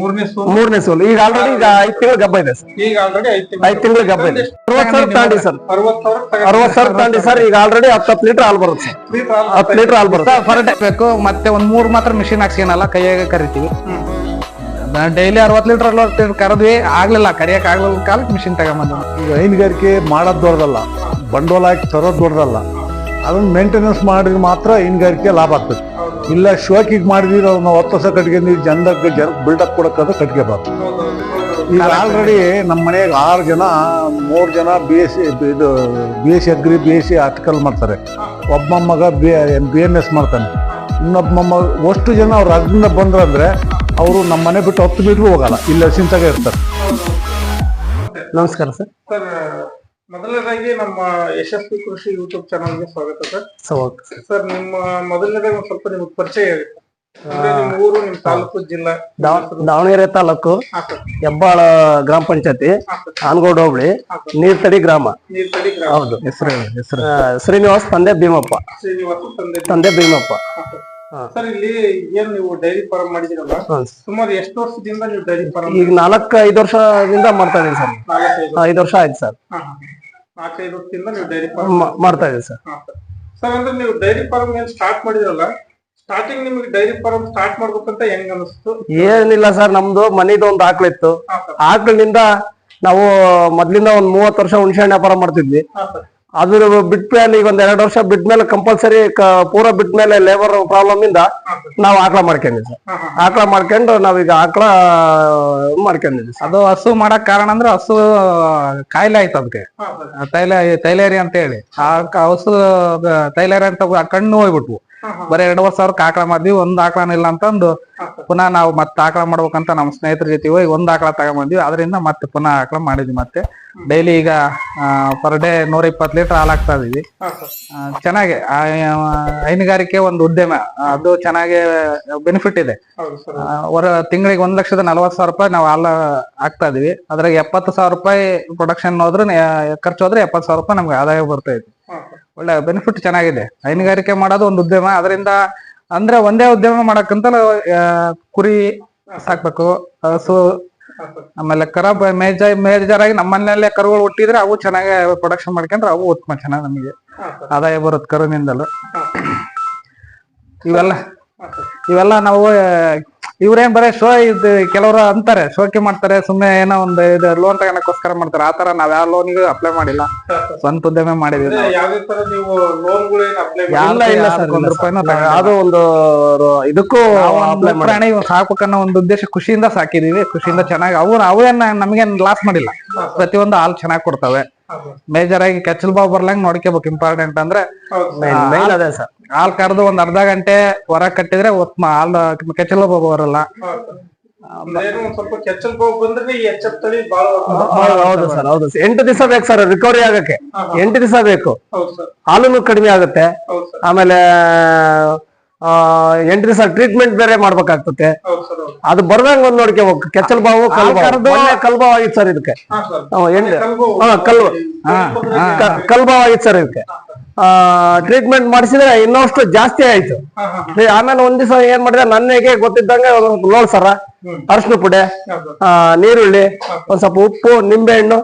ಮೂರನೇ ಸೋಲು. ಮೂರನೇ ಸೋಲು. ಈಗ ಆಲ್ರೆಡಿ ಈಗ ಐದ್ ತಿಂಗಳು ಗಬ್ಬ ಇದೆ ಸರ್. ಈಗ ಆಲ್ರೆಡಿ ಐದು ಐದ್ ತಿಂಗಳ ಗಬ್ಬ ಇದೆ. ಅರವತ್ ಸಾವಿರ ತಾಂಡಿ ಸರ್. ಅರವತ್ ಸಾವಿರ ತಾಂಡಿ ಸರ್. ಈಗ ಆಲ್ರೆಡಿ ಹತ್ತು ಹತ್ತು ಲೀಟರ್ ಹಾಲು ಬರುತ್ತೆ ಸರ್. ಹತ್ತು ಲೀಟರ್ ಹಾಲು ಬರುತ್ತೆ. ಫರ್ ಬೇಕು. ಮತ್ತೆ ಒಂದ್ ಮೂರ್ ಮಾತ್ರ ಮಿಷಿನ್ ಹಾಕ್ಸಿನಲ್ಲ ಕೈಯಾಗ ಕರಿತೀವಿ. ಡೈಲಿ ಅರವತ್ ಲೀಟರ್ ಅರವತ್ತು ಲೀಟರ್ ಕರೆದ್ವಿ. ಆಗ್ಲಿಲ್ಲ ಕರಿಯಕ್ ಆಗ್ಲಿಲ್ಲ ಕಾಲಕ್ಕೆ ಮಿಷಿನ್ ತಗೊಂಬಂದ ಈಗ ಹೈನುಗಾರಿಕೆ ಮಾಡೋದು ದೊಡ್ಡದಲ್ಲ. ಬಂಡವಾಳ ಹಾಕಿ ತರೋದು ದೊಡ್ಡದಲ್ಲ. ಅದನ್ನ ಮೇಂಟೆನೆನ್ಸ್ ಮಾಡಿದ್ರೆ ಮಾತ್ರ ಹೈನುಗಾರಿಕೆ ಲಾಭ ಆಗ್ತದೆ. ಇಲ್ಲ ಶೋಕಿಗೆ ಮಾಡಿದಿರೋ ನಾವು ಹತ್ತು ವರ್ಷ ಕಟ್ಕೊಂಡಿವಿ ಜನಕ್ಕೆ ಜನ ಬಿಲ್ಡಪ್ ಕೊಡೋಕ್ಕಾದ್ರೆ ಕಟ್ಕೋಬಾರ್ದು ಈಗ ಆಲ್ರೆಡಿ ನಮ್ಮ ಮನೆಗೆ ಆರು ಜನ ಮೂರು ಜನ ಬಿ ಎಸ್ ಸಿ ಇದು B S C agri B S C article ಮಾಡ್ತಾರೆ. ಒಬ್ಬ ಮಗ ಬಿ ಬಿ ಎಂ ಎಸ್ ಮಾಡ್ತಾನೆ. ಇನ್ನೊಬ್ಬ ಮಗ ಅಷ್ಟು ಜನ ಅವ್ರು ಅದರಿಂದ ಬಂದ್ರು ಅಂದರೆ ಅವರು ನಮ್ಮ ಮನೆ ಬಿಟ್ಟು ಹತ್ತು ಮೀಟ್ರ್ ಹೋಗಲ್ಲ. ಇಲ್ಲ ಸಿಂತಾಗ ಇರ್ತಾರೆ. ನಮಸ್ಕಾರ ಸರ್. ಸರ್ ಮೊದಲನೇದಾಗಿ ನಮ್ಮ ಯಶಸ್ವಿ ಕೃಷಿ ಯೂಟ್ಯೂಬ್ ಚಾನಲ್ಗೆ ಸ್ವಾಗತ ಸರ್. ಸರ್. ನಿಮ್ಮ ಮೊದಲನೇದಾಗಿ ಒಂದ್ ಸ್ವಲ್ಪ ನಿಮ್ಗೆ ಪರಿಚಯ ಹೇಳಿ ಅಂದ್ರೆ ನಿಮ್ ಊರು ನಿಮ್ ತಾಲೂಕು ಜಿಲ್ಲಾ. ದಾವ- ದಾವಣಗೆರೆ ತಾಲೂಕು ಹಾ ಸರ್. ಹೆಬ್ಬಾಳ ಗ್ರಾಮ ಪಂಚಾಯತಿ ಆನಗೋಡ್ ಹೋಬಳಿ ನೀರ್ತಡಿ ಗ್ರಾಮ. ನೀರ್ತಡಿ ಗ್ರಾಮ. ಹೌದು ಹೆಸರು ಹೆಸರು. ಶ್ರೀನಿವಾಸ್ ತಂದೆ ಭೀಮಪ್ಪ. ಶ್ರೀನಿವಾಸ್ ತಂದೆ ತಂದೆ ಭೀಮಪ್ಪ. ಹಾ ಸರ್. ಹಾ. ಸರ್ ಇಲ್ಲಿ ಏನ್ ನೀವು ಡೈರಿ ಫಾರ್ಮ್ ಮಾಡಿದಿರಲ್ಲ. ಸುಮಾರು ಎಷ್ಟು ವರ್ಷದಿಂದ ನೀವು ಡೈರಿ ಫಾರ್ಮ್ ಈಗ ನಾಲ್ಕ ಐದು ವರ್ಷದಿಂದ ಮಾಡ್ತಾ ಇದೀನಿ ಸರ್. ನಾಲ್ಕೈದು ಐದು ವರ್ಷ ಆಯ್ತು ಸರ್. ಹಾ, ಹಾ. ನಾಲ್ಕೈದು ವರ್ಷದಿಂದ ನೀವು ಡೈರಿ ಫಾರ್ಮ್ ಮ- ಮಾಡ್ತಾ ಇದೆ ಸರ್. ಸರ್. ಅಂದ್ರೆ ನೀವು ಡೈರಿ ಫಾರ್ಮ್ ಏನ್ ಸ್ಟಾರ್ಟ್ ಮಾಡಿದ್ರಲ್ಲ ಸ್ಟಾರ್ಟಿಂಗ್ ನಿಮಗೆ ಡೈರಿ ಫಾರ್ಮ್ ಸ್ಟಾರ್ಟ್ ಮಾಡ್ಬೇಕಂತ ಹೆಂಗ್ ಅನಿಸ್ತು? ಏನಿಲ್ಲ ಸರ್ ನಮ್ದು ಮನಿದು ಒಂದು ಆಕ್ಳಿತ್ತು. ಹಾ ಸರ್. ಆಕಳಿನಿಂದ ನಾವು ಮೊದ್ಲಿಂದ ಒಂದ್ ಮೂವತ್ತು ವರ್ಷ ಹುಣಸೆ ಹಣ್ಣು ವ್ಯಾಪಾರ ಮಾಡ್ತಿದ್ವಿ. ಹಾ ಸರ್. ಅದ್ರ ಬಿಟ್ಮೇಲೆ ಈಗ ಒಂದ್ ಎರಡು ವರ್ಷ ಬಿಟ್ಮೇಲೆ ಕಂಪಲ್ಸರಿ ಪೂರ ಬಿಟ್ಮೇಲೆ ಲೇಬರ್ ಪ್ರಾಬ್ಲಮ್ ಇಂದ ನಾವು ಆಕಳ ಮಾಡ್ಕೊಂಡಿದ್ವಿ ಆಕಳ ಮಾಡ್ಕೊಂಡು ನಾವೀಗ ಆಕಳ ಮಾಡ್ಕೊಂಡಿದ್ವಿ ಅದು ಹಸು ಮಾಡಕ್ ಕಾರಣ ಅಂದ್ರೆ ಹಸು ಕಾಯಿಲೆ ಆಯ್ತು ಅದಕ್ಕೆ. ತೈಲ ತೈಲೇರಿ ಅಂತ ಹೇಳಿ. ಆ ಕ- ಹಸು ತೈಲೇರಿ ಅಂತ ಕಣ್ಣು ಹೋಗ್ಬಿಟ್ವು. ಬರೀ ಎರಡ್ ಸಾವಿರಕ್ಕೆ ಆಕಳ ಮಾಡಿದ್ವಿ ಒಂದ್ ಆಕಳ ಇಲ್ಲ ಅಂತಂದು. ಪುನಃ ನಾವು ಮತ್ತೆ ಆಕಳ ಮಾಡ್ಬೇಕಂತ ನಮ್ಮ ಸ್ನೇಹಿತರ ಜೊತೆ ಹೋಗಿ ಒಂದ್ ಆಕಳ ತಗೊಂಬಂದ್ವಿ. ಅದರಿಂದ ಮತ್ತೆ ಪುನಃ ಆಕಳ ಮಾಡಿದ್ವಿ ಮತ್ತೆ. ಡೈಲಿ ಈಗ ಪರ್ ಡೇ ನೂರ ಇಪ್ಪತ್ತು ಲೀಟರ್ ಹಾಲು ಹಾಕ್ತಾ ಇದೀವಿ ಚೆನ್ನಾಗಿ. ಹೈನುಗಾರಿಕೆ ಒಂದು ಉದ್ಯಮ. ಅದು ಚೆನ್ನಾಗಿ ಬೆನಿಫಿಟ್ ಇದೆ. ತಿಂಗಳಿಗೆ ಒಂದ್ ಲಕ್ಷದ ನಲವತ್ತು ಸಾವಿರ ರೂಪಾಯಿ ನಾವು ಹಾಲು ಹಾಕ್ತಾ ಇದೀವಿ ಅದ್ರಾಗ ಎಪ್ಪತ್ತು ಸಾವಿರ ರೂಪಾಯಿ ಪ್ರೊಡಕ್ಷನ್ ಹೋದ್ರೆ ಖರ್ಚು ಹೋದ್ರೆ ಎಪ್ಪತ್ತು ಸಾವಿರ ರೂಪಾಯಿ ನಮ್ಗೆ ಆದಾಯ ಬರ್ತಾ ಇದೆ. ಒಳ್ಳೆ ಬೆನಿಫಿಟ್ ಚೆನ್ನಾಗಿದೆ. ಹೈನುಗಾರಿಕೆ ಮಾಡೋದು ಒಂದು ಉದ್ಯಮ. ಅದರಿಂದ ಅಂದ್ರೆ ಒಂದೇ ಉದ್ಯಮ ಮಾಡಕ್ಕಂತ ಕುರಿ ಸಾಕ್ಬೇಕು. ಹಸು, ಆಮೇಲೆ ಕರ ಮೇಜ ಮೇಜರ್ ಆಗಿ ನಮ್ಮ ಮನೆಯಲ್ಲೇ ಕರುಗಳು ಹುಟ್ಟಿದ್ರೆ ಅವು ಚೆನ್ನಾಗಿ ಪ್ರೊಡಕ್ಷನ್ ಮಾಡ್ಕೊಂಡ್ರೆ ಅವು ಉತ್ತಮ ಚೆನ್ನಾಗಿ ನಮಗೆ ಆದಾಯ ಬರುತ್ತೆ ಕರುನಿಂದಲೂ ಇವೆಲ್ಲ ಇವೆಲ್ಲ ನಾವು ಇವ್ರೇನ್ ಬರೇ ಶೋ ಇದು ಕೆಲವರು ಅಂತಾರೆ ಶೋಕಿ ಮಾಡ್ತಾರೆ ಸುಮ್ಮನೆ ಏನೋ ಒಂದು ಇದು ಲೋನ್ ತಗೋಣಕ್ಕೋಸ್ಕರ ಮಾಡ್ತಾರೆ. ಆ ತರ ನಾವ್ ಯಾವ ಲೋನಿಗೂ ಅಪ್ಲೈ ಮಾಡಿಲ್ಲ. ಸ್ವಂತ ಉದ್ಯಮ ಮಾಡಿದ್ವಿ ಒಂದ್ ರೂಪಾಯಿನೂ ಅದು ಒಂದು ಇದಕ್ಕೂ ಪ್ರಾಣಿ ಸಾಕ್ಬೇಕನ್ನೋ ಒಂದು ಉದ್ದೇಶ ಖುಷಿಯಿಂದ ಸಾಕಿದೀವಿ. ಖುಷಿಯಿಂದ ಚೆನ್ನಾಗಿ ಅವು ಅವೇನ್ ನಮ್ಗೇನ್ ಲಾಸ್ ಮಾಡಿಲ್ಲ. ಪ್ರತಿಯೊಂದು ಹಾಲು ಚೆನ್ನಾಗಿ ಕೊಡ್ತವೆ. ಮೇಜರ್ ಆಗಿ ಕೆಚ್ಚಲ್ ಬಾವು ಬರ್ಲಂಗ್ ನೋಡ್ಕೋಬೇಕು ಇಂಪಾರ್ಟೆಂಟ್ ಅಂದ್ರೆ ಹಾಲ್ ಕರೆದು ಒಂದ್ ಅರ್ಧ ಗಂಟೆ ಹೊರ ಕಟ್ಟಿದ್ರೆ ಉತ್ತಮ ಹಾಲ್ ಕೆಚ್ಚಲ್ ಬಾವು ಬರಲ್ಲ. ಹೌದು. ಹೌದು ಸರ್ ಹೌದು. ಎಂಟು ದಿವಸ ಬೇಕು ಸರ್ ರಿಕವರಿ ಆಗಕ್ಕೆ. ಎಂಟು ದಿವಸ ಬೇಕು. ಹೌದು ಸರ್. ಹಾಲು ಕಡಿಮೆ ಆಗುತ್ತೆ. ಹೌದು ಸರ್. ಆಮೇಲೆ ಎಂಟು ದಿವಸ ಟ್ರೀಟ್ಮೆಂಟ್ ಬೇರೆ ಮಾಡ್ಬೇಕಾಗ್ತತೆ. ಅದು ಬರ್ದಂಗ್ ಒಂದ್ ನೋಡ್ಕೋಬೇಕು ಕೆಚ್ಚಲ್ ಬಾವು ಕಲ್ಬಾವ್ ಆಗಿತ್ತು ಸರ್ ಇದಕ್ಕೆ. ಹಾ ಸರ್. ಹ್ಮ್, ಎಂಟು ಕಲ್ಬು ಹಾ ಕಲ್ಲು. ಕಲ್ ಬಾವು ಆಗಿತ್ತು ಸರ್ ಇದಕ್ಕೆ. ಟ್ರೀಟ್ಮೆಂಟ್ ಮಾಡಿಸಿದ್ರೆ ಇನ್ನಷ್ಟು ಜಾಸ್ತಿ ಆಯ್ತು. ಆಮೇಲೆ ಒಂದ್ ದಿವಸ ಏನ್ ಮಾಡಿದೆ ನನಗೆ ಗೊತ್ತಿದ್ದಂಗೆ ಒಂದ್ ಲೋಡ್ ಸರ. ಅರಶಿನ ಪುಡಿ ನೀರುಳ್ಳಿ ಒಂದ್ ಸ್ವಲ್ಪ ಉಪ್ಪು ನಿಂಬೆ ಹಣ್ಣು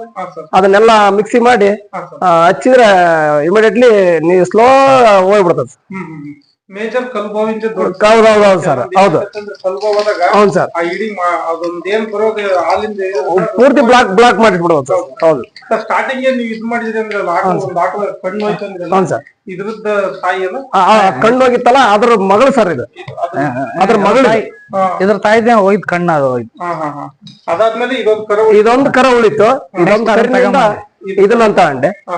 ಅದನ್ನೆಲ್ಲ ಮಿಕ್ಸಿ ಮಾಡಿ ಹಚ್ಚಿದ್ರೆ ಇಮಿಡಿಯೇಟ್ಲಿ ನೀ ಸ್ಲೋ ಹೋಗ್ಬಿಡ್ತದೆ ಮೇಜರ್ ಕಲ್ಬಾವಿಂದ ದೊಡ್ಡ ಹೌದು ಹೌದು ಹೌದು ಸರ್. ಹೌದು. ಕಲ್ಬಾವಾದಾಗ ಹೌದು ಸರ್. ಆ ಇಡೀ ಮಾ- ಅದೊಂದ್ ಏನ್ ಬರೋದು ಹಾಲಿಂದ ಪೂರ್ತಿ ಬ್ಲಾಕ್ ಬ್ಲಾಕ್ ಮಾಡಿಬಿಡ್ಬೋದು ಸರ್. ಹೌದು. ಸ್ಟಾರ್ಟಿಂಗ್ ನೀವು ಇದ್ ಮಾಡಿದ್ರಿ ಅಂದ್ರೆ ಒಂದ್ ಕಣ್ಣು ಹೋಯ್ತು ಅಂದ್ರೆ ಹೌದು ಸರ್. ಇದ್ರದ್ದ ತಾಯಿ ಅಲ್ಲ? ಕಣ್ಣು ಹೋಗಿತ್ತಲ್ಲ ಅದ್ರ ಮಗಳು ಸರ್ ಇದು. ಅದ್ರ ಮಗಳು ಇದ್ರ ತಾಯಿದೆ ಹೋಯ್ತು ಕಣ್ಣ ಅದು ಹೋಯ್ತು. ಅದಾದ್ಮೇಲೆ ಇದೊಂದ್ ಕರ ಇದೊಂದು ಕರ ಉಳಿತು. ಇದೊಂದು ಕರಿನಿಂದ ಇದನ್ನ ಅಂತ ಹಾ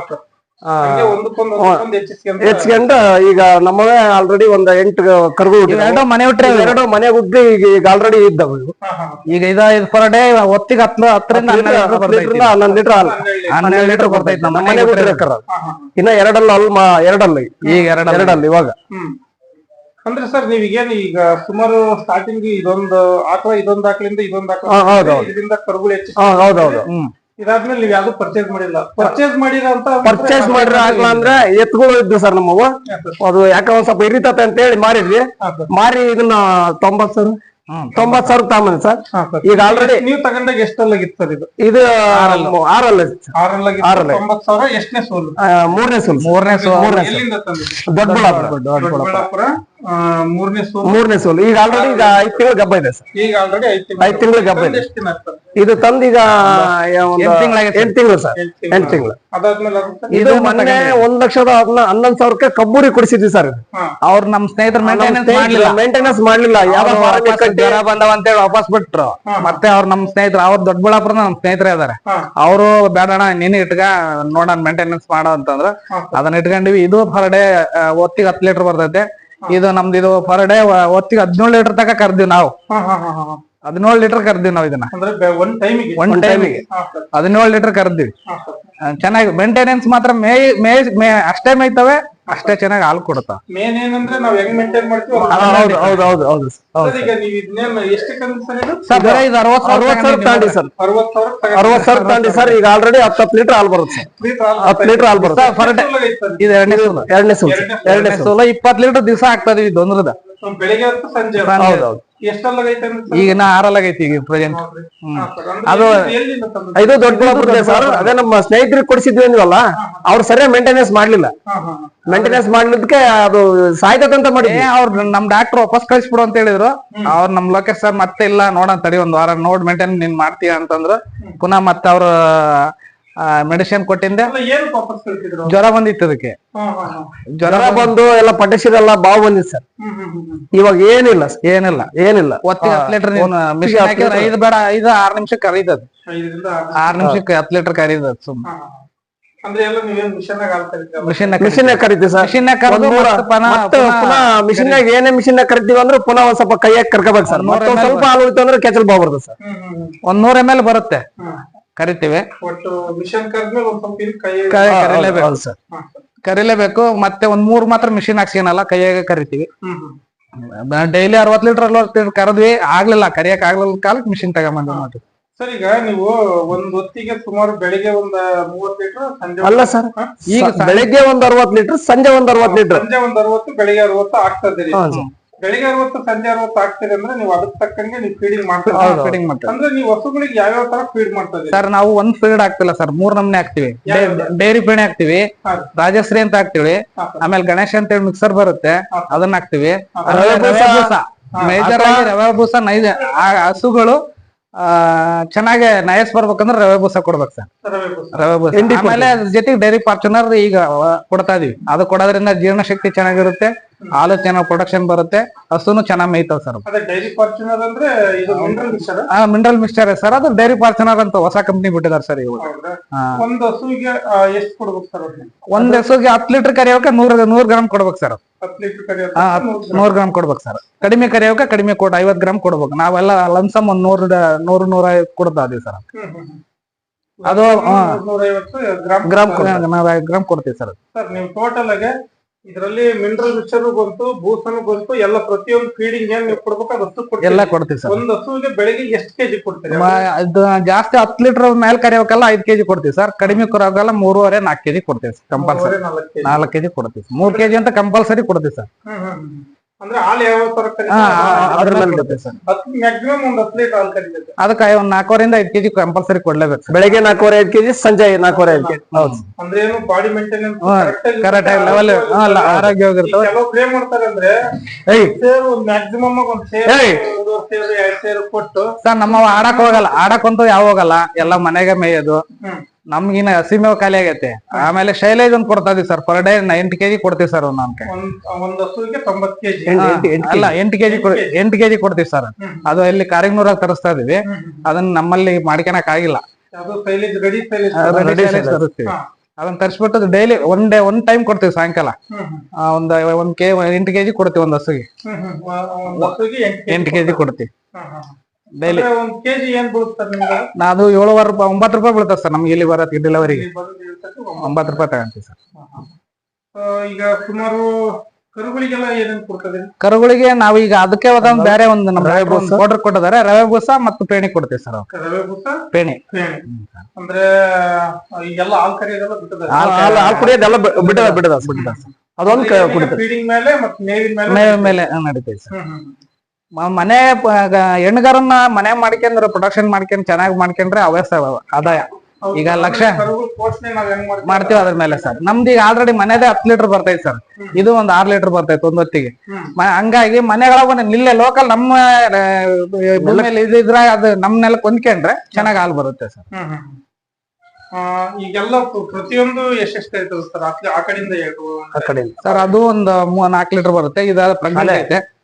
ಹೆಚ್ಕೊಂಡು ಈಗ ನಮ್ಮವೇ ಆಲ್ರೆಡಿ ಒಂದ್ ಎಂಟು ಕರ್ಗು ಎರಡು ಮನೆ ಹುಟ್ರೆ ಎರಡು ಮನೆ ಹುಟ್ಟಿ ಈಗ ಈಗ ಆಲ್ರೆಡಿ ಇದ್ದವು ಈಗ ಇದ ಇದು ಪರ್ ಡೇ ಹೊತ್ತಿಗೆ ಹತ್ತು ಹತ್ತರಿಂದ ಹನ್ನೊಂದು ಲೀಟರ್ ಹಾಲು. ಹನ್ನೆರಡು ಲೀಟರ್. ಬರ್ತೈತಿ ನಮ್ಮ ಮನೆ ಮನೆ ಕರ ಹಾ ಹಾ. ಇನ್ನ ಎರಡಲ್ಲ ಅಲ್ ಎರಡಲ್ಲ. ಈಗ ಎರಡ ಎರಡಲ್ಲ ಇವಾಗ. ಅಂದ್ರೆ ಸರ್ ನೀವ್ ಏನು ಈಗ ಸುಮಾರು ಸ್ಟಾರ್ಟಿಂಗ್ ಇದೊಂದು ಆಕಳ ಇದೊಂದ್ ಆಕಳಿಂದ ಇದೊಂದ್ ಆಕಳ ಹಾ, ಹೌದು, ಹೌದು. ಇದರಿಂದ ಕರುಗಳು ಹೆಚ್ಚು ಹೌದೌದು ಹ್ಮ್. ಇದಾದ್ಮೇಲೆ ನೀವ್ ಯಾವ್ದು ಪರ್ಚೇಸ್ ಮಾಡಿಲ್ಲ. ಪರ್ಚೇಸ್ ಮಾಡಿರ ಅಂತ ಪರ್ಚೇಸ್ ಮಾಡಿರ ಆಗ್ಲಾ ಅಂದ್ರೆ ಎತ್ತುಗಳು ಇದ್ವು ಸರ್ ನಮ್ಮವು. ಅದು ಯಾಕ ಒಂದ್ ಸ್ವಲ್ಪ ಇರಿತತೆ ಅಂತ ಹೇಳಿ ಮಾರಿದ್ವಿ ಮಾರಿ ಇದನ್ನ ತೊಂಬತ್ ಸರ್ ತೊಂಬತ್ ಸಾವಿರ ತಗೊಂಡ್ ಸರ್. ಈಗ ಆಲ್ರೆಡಿ ನೀವು ತಗೊಂಡಾಗ ಎಷ್ಟಲ್ಲಾಗಿತ್ತು ಸರ್ ಇದು? ಇದು ಆರಲ್ಲ. ಆರಲ್ಲ. ತೊಂಬತ್ ಸಾವಿರ ಎಷ್ಟನೇ ಸೋಲು? ಮೂರನೇ ಸೋಲ್ ಮೂರನೇ ಸೋಲ್. ದೊಡ್ಡಬಳ್ಳಾಪುರ. ದೊಡ್ಡಬಳ್ಳಾಪುರ. ಮೂರನೇ ಸೋಲು. ಮೂರನೇ ಸೋಲ್. ಈಗ ಆಲ್ರೆಡಿ ಈಗ ಐದ್ ತಿಂಗಳು ಗಬ್ಬ ಇದೆ ಸರ್. ಈಗ ಆಲ್ರೆಡಿ ಐದು ಐದ್ ತಿಂಗಳು ಗಬ್ಬ ಇದೆ. ಇದು ತಂದ್ ಈಗ ಎಂಟ್ ತಿಂಗಳು ಸರ್. ಎಂಟ್ ತಿಂಗಳು. ಇದು ಮೊನ್ನೆ ಒಂದ್ ಲಕ್ಷದ ಹದ್ನ- ಹನ್ನೊಂದ್ ಸಾವಿರಕ್ಕೆ ಕಬ್ಬೂರಿ ಕೊಡಿಸಿದ್ವಿ ಸರ್ ಅವ್ರ ನಮ್ ಸ್ನೇಹಿತರ ಮೇಂಟೆನೆನ್ಸ್ ಮಾಡ್ಲಿಲ್ಲ. ಮೇಂಟೆನೆನ್ಸ್ ಮಾಡ್ಲಿಲ್ಲ. ಯಾವ ಜ್ವರ ಬಂದವ ಅಂತೇಳಿ ವಾಪಸ್ ಬಿಟ್ರು. ಮತ್ತೆ ಅವ್ರ ನಮ್ ಸ್ನೇಹಿತರು ಅವ್ರ ದೊಡ್ಡಬಳ್ಳಾಪುರ ನಮ್ ಸ್ನೇಹಿತರೆ ಇದಾರೆ. ಅವರು ಬೇಡಣ ನೀನು ಇಟ್ಕ ನೋಡೋಣ ಮೇಂಟೆನೆನ್ಸ್ ಮಾಡೋ ಅಂತಂದ್ರ. ಅದನ್ನ ಇಟ್ಕೊಂಡಿವಿ. ಇದು ಪರ್ ಡೇ ಒತ್ತಿಗೆ ಹತ್ತು ಲೀಟರ್ ಬರ್ತೈತೆ. ಇದು ನಮ್ದು ಇದು ಪರ್ ಡೇ ಒತ್ತಿಗೆ ಹದಿನೇಳು ಲೀಟರ್ ತನಕ ಕರ್ದಿವಿ ನಾವು. ಹದಿನೇಳು ಲೀಟರ್ ಕರ್ದಿವಿ ನಾವು ಇದನ್ನ. ಒಂದ್ ಟೈಮಿಗೆ. ಹದಿನೇಳು ಲೀಟರ್ ಕರ್ದಿವಿ. ಚೆನ್ನಾಗಿ ಮೇಂಟೆನೆನ್ಸ್ ಮಾತ್ರ ಮೇಯ್ ಮೇ ಮೇ ಅಷ್ಟೇ ಮೇಯ್ತವೆ. ಅಷ್ಟೇ ಚೆನ್ನಾಗಿ ಹಾಲು ಕೊಡುತ್ತಾ? ಮೇನ್ ಏನಂದ್ರೆ ನಾವ್ ಹೆಂಗ್ ಮೇಂಟೈನ್ ಮಾಡ್ತೀವಿ ಹೌದು ಹೌದು ಹೌದು ಹೌದು ಸರ್, ಈಗ ನೀವು ಇದನ್ನೇನು ಅಂದ್ರಿ ಸರ್ ಬರೀ ಇದು ಅರವತ್ತು ಅರವತ್ ಸಾವಿರ ತಗೊಂಡಿ ಸರ್. ಅರವತ್ ಸಾವಿರ ಅರವತ್ ಸಾವಿರ ತಗೊಂಡಿ ಸರ್ ಈಗ ಆಲ್ರೆಡಿ ಹತ್ತು ಹತ್ತು ಲೀಟರ್ ಹಾಲು ಬರುತ್ತೆ ಸರ್. ಹತ್ತು ಲೀಟರ್ ಹಾಲು ಬರುತ್ತೆ. ಫರ್ ಡೇ ಇದು ಎರಡನೇ ಸೂಲ ಎರಡನೇ ಸೋಲ್. ಎರಡನೇ ಸೋಲ. ಎರಡನೇ ಸೂಲ. ಇಪ್ಪತ್ತು ಲೀಟರ್ ದಿವಸ ಆಗ್ತದೆ ಇದು ಒಂದ್ರದ ಬೆಳಿಗ್ಗೆ ಹೊತ್ತು ಸಂಜೆ. ಹೌದೌದು ಎಷ್ಟಲ್ಲಾಗೈತೆ? ಈಗ ನಾ ಆರಲ್ಲಾಗೈತಿ ಈಗ ಪ್ರೆಸೆಂಟ್ ಅದು-? ಇದು ದೊಡ್ಡಬಳ್ಳಾಪುರ ಸರ್ ಅದೇ ನಮ್ಮ ಸ್ನೇಹಿತರಿಗೆ ಕೊಡಿಸಿದ್ವಿ ಅಂದ್ವಲ್ಲ ಅವ್ರು ಸರಿಯಾಗಿ ಮೇಂಟೆನೆನ್ಸ್ ಮಾಡ್ಲಿಲ್ಲ. ಮೇಂಟೆನೆನ್ಸ್ ಮಾಡ್ಲಿದ್ದಕ್ಕೆ ಅದು ಸಾಯ್ತದಂತ ಮಾಡಿ ಅವ್ರು ನಮ್ ಡಾಕ್ಟರ್ ವಾಪಸ್ ಕಳಿಸ್ಬಿಡು ಅಂತ ಹೇಳಿದ್ರು. ಅವ್ರು ನಮ್ ಲೋಕೇಶ್ ಸರ್ ಮತ್ತೆ ಇಲ್ಲ ನೋಡೋಣ ತಡಿ ಒಂದ್ ವಾರ ನೋಡ್ ಮೇಂಟೈನ್ ನೀನ್ ಮಾಡ್ತೀಯ ಅಂತಂದ್ರು. ಪುನಃ ಮತ್ತೆ ಅವ್ರ ಮೆಡಿಸಿನ್ ಕೊಟ್ಟಿಂದೆ. ಜ್ವರ ಬಂದಿತ್ತು ಅದಕ್ಕೆ. ಹಾ, ಹಾ, ಹಾ. ಜ್ವರ ಬಂದು ಎಲ್ಲ ಪಟಿಸಿದೆಲ್ಲ ಬಾವು ಬಂದಿತ್ತು ಸರ್. ಇವಾಗ ಏನಿಲ್ಲ ಏನಿಲ್ಲ. ಏನಿಲ್ಲ. ಒತ್ತಿಗೆ ಹತ್ತು ಲೀಟರ್ ಐದು ಬೇಡ ಐದು ಆರ್ ನಿಮಿಷಕ್ಕೆ ಕರೀತದ. ಆರು. ನಿಮಿಷಕ್ಕೆ ಹತ್ತು ಲೀಟರ್ ಕರೀತದ ಸುಮ್ ಹಾ, ಹಾ. ಅಂದ್ರೆ ಎಲ್ಲ ನೀವೇನ್ ಮಿಷನ್ ಕರಿತೀವಿ ಸರ್. ಮಿಷಿನ್ ಪುನಃ ಮಿಷಿನ್ ಏನೇ ಮಿಷಿನ್ ಕರಿತೀವಿ ಅಂದ್ರೆ ಪುನಃ ಒಂದ್ ಸ್ವಲ್ಪ ಕೈಯಾಗ ಕರ್ಕೋಬೇಕು ಸರ್. ಸ್ವಲ್ಪ ಹಾಲು ಉಳಿತು ಅಂದ್ರೆ ಕೆಚಲ್ ಬಾವು ಬರ್ತದೆ ಸರ್. ಒಂದ್ ನೂರ ಎಂ ಎಲ್ ಬರುತ್ತೆ. ಕರಿತೀವಿ. ಒಟ್ಟು ಮಿಷನ್ ಕರೆದ್ಮೇಲೆ ಒಂದ್ ಸ್ವಲ್ಪ ಇಲ್ಲಿ ಕೈ ಕೈ- ಹಾ, ಹೌದು ಸರ್. ಹಾ, ಸರ್. ಕರೀಲೇಬೇಕು. ಮತ್ತೆ ಒಂದ್ ಮೂರ್ ಮಾತ್ರ ಮಿಷಿನ್ ಹಾಕ್ಸಿನಲ್ಲ ಕೈಯಾಗ ಕರಿತೀವಿ. ಹ್ಮ್, ಹ್ಮ್. ಡೈಲಿ ಅರವತ್ ಲೀಟರ್ ಅರವತ್ ಲೀಟರ್ ಕರೆದ್ವಿ. ಆಗ್ಲಿಲ್ಲ ಕರಿಯಕ್ ಆಗ್ಲಿಲ್ಲ ಕಾಲಕ್ಕೆ ಮಿಷಿನ್ ತಗೊಂಬಂದ್ ಮಾಡ್ತೀವಿ ಸರ್ ಈಗ ನೀವು ಒಂದ್ ಹೊತ್ತಿಗೆ ಸುಮಾರು ಬೆಳಿಗ್ಗೆ ಒಂದ್ ಮೂವತ್ ಲೀಟರ್ ಸಂಜೆ ಅಲ್ಲ ಸರ್. ಹಾ? ಈಗ ಬೆಳಿಗ್ಗೆ ಒಂದ್ ಅರವತ್ ಲೀಟರ್ ಸಂಜೆ ಒಂದ್ ಅರವತ್ ಲೀಟರ್ ಸಂಜೆ ಒಂದ್ ಅರವತ್ತು ಬೆಳಿಗ್ಗೆ ಅರವತ್ತು ಆಗ್ತಾ ಇದೀರಿ ಹಾ, ಸರ್. ಬೆಳಿಗ್ಗೆ ಅರವತ್ತು ಸಂಜೆ ಅರವತ್ತು ಆಗ್ತೀರಿ ಅಂದ್ರೆ ನೀವು ಅದಕ್ಕೆ ತಕ್ಕಂಗೆ ನೀವು ಫೀಡಿಂಗ್ ಮಾಡ್ತೀರಿ ಫೀಡಿಂಗ್ ಮಾಡ್ತೀವಿ ಅಂದ್ರೆ ನೀವು ಹಸುಗಳಿಗೆ ಯಾವ್ಯಾವ ತರ ಫೀಡ್ ಮಾಡ್ತಾ ಇದೀರಿ ಸರ್ ನಾವು ಒಂದ್ ಫೀಡ್ ಹಾಕ್ತಿಲ್ಲ ಸರ್ ಮೂರ್ ನಮ್ನೆ ಹಾಕ್ತಿವಿ. ಡೈರಿ ಪೇಣೆ ಹಾಕ್ತಿವಿ ಹಾ. ರಾಜಶ್ರೀ ಅಂತ ಹಾಕ್ತಿವಿ ಹಾ, ಸರ್. ಆಮೇಲೆ ಗಣೇಶ ಅಂತ ಹೇಳಿ ಮಿಕ್ಸರ್ ಬರುತ್ತೆ ಅದನ್ನ ಹಾಕ್ತಿವಿ. ಹಾ. ರವೆ ರವೆ ಬೂಸ. ಬೂಸ. ಮೇಜರ್ ಆಗಿ ರವೆ ಬೂಸ ನೈಜ ಆ ಹಸುಗಳು ಆ ಚೆನ್ನಾಗಿ ನಯಸ್ ಬರ್ಬೇಕಂದ್ರೆ ರವೆ ಬೂಸ ಕೊಡ್ಬೇಕು ಸರ್. ರವೆ ಬೂಸ. ರವೆ ಬೂಸ. ಹಿಂಡಿ ಆಮೇಲೆ ಅದ್ರ ಜೊತೆಗೆ ಡೈರಿ ಫಾರ್ಚುನರ್ ಈಗ ವ- ಕೊಡ್ತಾ ಇದೀವಿ. ಅದು ಕೊಡೋದ್ರಿಂದ ಜೀರ್ಣಶಕ್ತಿ ಚೆನ್ನಾಗಿರುತ್ತೆ. ಹಾಲು ಚೆನ್ನಾಗಿ ಪ್ರೊಡಕ್ಷನ್ ಬರುತ್ತೆ. ಹಸುನು ಚೆನ್ನಾಗಿ ಮೇಯ್ತಾವ ಸರ್ ಅದೇ ಡೈರಿ ಫಾರ್ಚುನರ್ ಅಂದ್ರೆ ಇದು ಮಿನರಲ್ ಮಿಕ್ಸ್ಚರ್ ಸರ್ ಅದು ಡೈರಿ ಫಾರ್ಚುನರ್ ಅಂತ ಹೊಸ ಕಂಪ್ನಿ ಬಿಟ್ಟಿದ್ದಾರೆ ಸರ್ ಇವಾಗ. ಒಂದ್ ಹಸುವಿಗೆ ಎಷ್ಟು ಕೊಡ್ಬೇಕು ಸರ್ ಒಂದ್ ಹಸುಗೆ ಹತ್ತು ಲೀಟರ್ ಕರಿಯೋಕೆ ನೂರ ನೂರ್ ಗ್ರಾಮ್ ಕೊಡ್ಬೇಕು ಸರ್ ನೂರ್ ಗ್ರಾಮ್. ಕೊಡ್ಬೇಕು ಸರ್ ಕಡಿಮೆ ಕರಿಯೋಕೆ ಕಡಿಮೆ ಕೊಟ್ಟು ಐವತ್ ಗ್ರಾಮ್ ಕೊಡ್ಬೇಕು. ನಾವೆಲ್ಲ ಲಂಸಮ್ ಒಂದ್ ನೂರ್ ನೂರ್ ನೂರ ಕೊಡ್ತಾ ಇದೀವಿ ಸರ್ ಅದು, ಗ್ರಾಮ್ ಗ್ರಾಮ್ ಕೊಡ್ತೀವಿ ಸರ್ ಸರ್ ನೀವು ಟೋಟಲ್ ಆಗಿ ಇದರಲ್ಲಿ ಮಿನರಲ್ ಮಿಕ್ಸರ್ ಬಂತು ಬೂಸನು ಬಂತು ಎಲ್ಲ ಪ್ರತಿಯೊಂದು ಫೀಡಿಂಗ್ ಏನ್ ನೀವು ಕೊಡ್ಬೇಕು ಅದಷ್ಟು ಕೊಡ್ತೀವಿ. ಎಲ್ಲ ಕೊಡ್ತೀವಿ ಸರ್. ಒಂದು ಹಸುವಿಗೆ ಬೆಳಿಗ್ಗೆ ಎಷ್ಟು ಕೆಜಿ ಕೊಡ್ತೀರಿ? ಅದು ಜಾಸ್ತಿ ಹತ್ತು ಲೀಟರ್ ಮೇಲೆ ಕರಿಯೋಕೆಲ್ಲ ಐದು ಕೆಜಿ ಕೊಡ್ತೀವಿ ಸರ್. ಕಡಿಮೆ ಕರಿಯೋಕೆಲ್ಲ ಮೂರುವರೆ ನಾಲ್ಕು ಕೆಜಿ ಕೊಡ್ತೀವಿ ಕಂಪಲ್ಸರಿ ನಾಲ್ಕು ಕೆಜಿ. ಕೊಡ್ತೀವಿ ಮೂರು ಕೆಜಿ ಅಂತ ಕಂಪಲ್ಸರಿ ಕೊಡ್ತೀವಿ ಸರ್. ಹ್ಮ್, ಹ್ಮ್, ಹ್ಮ್. ಅಂದ್ರೆ ಮೇಲೆ ಸರ್. ಹತ್ತು ಮ್ಯಾಕ್ಸಿಮಮ್ ಒಂದ್ ಹತ್ತು ಲೀಟರ್ ಹಾಲು ಕರೀತೈತೆ ಅದಕ್ಕೆ ಒಂದ್ ನಾಲ್ಕೂವರೆಯಿಂದ ಐದ್ ಕೆಜಿ ಕಂಪಲ್ಸರಿ ಕೊಡ್ಲೇಬೇಕು ಬೆಳಗ್ಗೆ ನಾಲ್ಕೂವರೆ ಐದು ಕೆಜಿ ಸಂಜೆ ನಾಲ್ಕೂವರೆ ಐದ್ ಕೆಜಿ. ಹೌದು. ಅಂದ್ರೆ ಏನು ಬಾಡಿ ಮೇಂಟೆನೆನ್ಸ್ ಕರೆಕ್ಟ್ ಆಗಿ ಲೆವೆಲ್ ಆರೋಗ್ಯವಾಗಿರ್ತವೆ. ಮಾಡ್ತಾರೆ ಅಂದ್ರೆ ಏಯ್. ಸೇರು ಮ್ಯಾಕ್ಸಿಮಮ್ ಒಂದ್ ಸೇರ್ ಏಯ್. ಒಂದೂವರೆ ಸೇರು ಎರಡ್ ಸೇರು ಕೊಟ್ಟು ಸರ್ ನಮ್ಮ ಆಡಕ್ ಹೋಗಲ್ಲ. ಆಡಕ್ಕಂತೂ ಯಾವ ಹೋಗಲ್ಲ. ಎಲ್ಲ ಮನೆಗೆ ಮೇಯೋದು. ನಮ್ಗಿನ ಹಸಿ ಮೇವು ಖಾಲಿ ಆಗೈತೆ. ಆಮೇಲೆ ಶೈಲೇಜ್ ಒಂದ್ ಕೊಡ್ತಾ ಇದೀವಿ ಸರ್ ಪರ್ ಡೇ ಎಂಟು ಕೆಜಿ ಕೊಡ್ತೀವಿ ಸರ್ ಒಂದ್ ನಮ್ಗೆ ಒಂದ್ ಒಂದ್ ಹಸುವಿಗೆ ತೊಂಬತ್ ಕೆಜಿ ಅಲ್ಲ ಎಂಟು ಕೆಜಿ ಎಂಟು ಕೆಜಿ ಕೊಡ್ತೀವಿ ಸರ್ ಅದು ಇಲ್ಲಿ ಕಾರಿಂಗ್ನೂರಾಗ ತರಿಸ್ತಾ ಇದೀವಿ. ಅದನ್ನ ನಮ್ಮಲ್ಲಿ ಮಾಡ್ಕೊಳಕ್ ಆಗಿಲ್ಲ. ಅದನ್ನ ತರಿಸ್ಬಿಟ್ಟು daily one day one time ಕೊಡ್ತೀವಿ ಸಾಯಂಕಾಲ. ಒಂದ್ ಒಂದ್ ಕೆ ಎಂಟು ಕೆಜಿ ಕೊಡ್ತೀವಿ ಒಂದ್ ಹಸುಗೆ. ಎಂಟು ಕೆಜಿ ಕೊಡ್ತೀವಿ. ಡೈಲಿ ಅಂದ್ರೆ ಒಂದ್ ಕೆಜಿ ಏನ್ ಬೀಳುತ್ತಾರೆ ನಿಮ್ಗೆ? ಅದು ಏಳುವರೆ ರೂಪಾಯಿ ಒಂಬತ್ತು ರೂಪಾಯಿ ಬೀಳ್ತದೆ ಸರ್ ನಮ್ಗೆ ಇಲ್ಲಿ ಬರತ್ತೆ ಡೆಲಿವರಿಗೆ ಬಂದು ಒಂಬತ್ತು. ರೂಪಾಯಿ. ತಗೊಂತೀವಿ ಸರ್. ಈಗ ಸುಮಾರು ಕರುಗಳಿಗೆಲ್ಲ ಏನೇನ್ ಕೊಡ್ತದೆ ಕರುಗಳಿಗೆ ನಾವು ಈಗ ಅದಕ್ಕೆ ಒಂದೊಂದು ಬೇರೆ ಒಂದು ನಮ್ಮ ಆರ್ಡರ್ ಕೊಟ್ಟಿದ್ದಾರೆ. ರವೆ ಬೂಸ ಮತ್ತು ಪೇಣಿ ಕೊಡ್ತೀವಿ ಸರ್ ರವೆ ಬೂಸ? ಪೇಣಿ. ಅಂದ್ರೆ ಈಗೆಲ್ಲ ಹಾಲ್ ಕರಿಯೋದೆಲ್ಲ ಬಿಟ್ಟದ ಹಾಲು ಕುಡಿಯೋದೆಲ್ಲ ಬಿಡದ ಬಿಡದ ಬಿಡದ ಅದೊಂದು ಕ- ಫೀಡಿಂಗ್ ಮೇಲೆ ಮತ್ತೆ ಮೇವಿನ ಮೇಲೆ ಮೇವಿನ ಮೇಲೆ ನಡೀತೀವಿ ಸರ್. ಮನೆ ಹೆಣ್ಗಾರನ್ನ ಮನೆ ಮಾಡ್ಕೊಂಡ್ರೆ ಪ್ರೊಡಕ್ಷನ್ ಮಾಡ್ಕೊಂಡ್ ಚೆನ್ನಾಗಿ ಮಾಡ್ಕೊಂಡ್ರೆ ಅವೇ ಸರ್ ಆದಾಯ. ಈಗ ಲಕ್ಷ ಮಾಡ್ತೀವಿ? ಅದ್ರ ಮೇಲೆ ಸರ್ ನಮ್ದು ಈಗ ಆಲ್ರೆಡಿ ಮನೆದೇ ಹತ್ತು ಲೀಟರ್ ಬರ್ತೈತೆ ಸರ್ ಇದು ಒಂದ್ ಆರ್ ಲೀಟರ್ ಬರ್ತೈತೆ ಒಂದ್ ಹೊತ್ತಿಗೆ ಹಂಗಾಗಿ ಮನೆಗಳ ನಿಲ್ಲೆ ಲೋಕಲ್ ನಮ್ಮ ಭೂಮಿಯಲ್ಲಿ ಇದ್ರೆ ಅದು ನಮ್ ನೆಲಕ್ಕೆ ಹೊಂದ್ಕೊಂಡ್ರೆ ಚೆನ್ನಾಗಿ ಹಾಲು ಬರುತ್ತೆ ಸರ್. ಆ, ಈಗೆಲ್ಲ ಪ್ರ- ಪ್ರತಿಯೊಂದು ಎಷ್ಟೆಷ್ಟು ಸರ್. ಆ- ಆ ಕಡೆಯಿಂದ ಆ ಕಡೆ ಸರ್ ಅದು ಒಂದು ನಾಲ್ಕು ಲೀಟರ್ ಬರುತ್ತೆ. ಇದು ಪ್ರೆಗ್ನೆಂಟ್ ಐತೆ.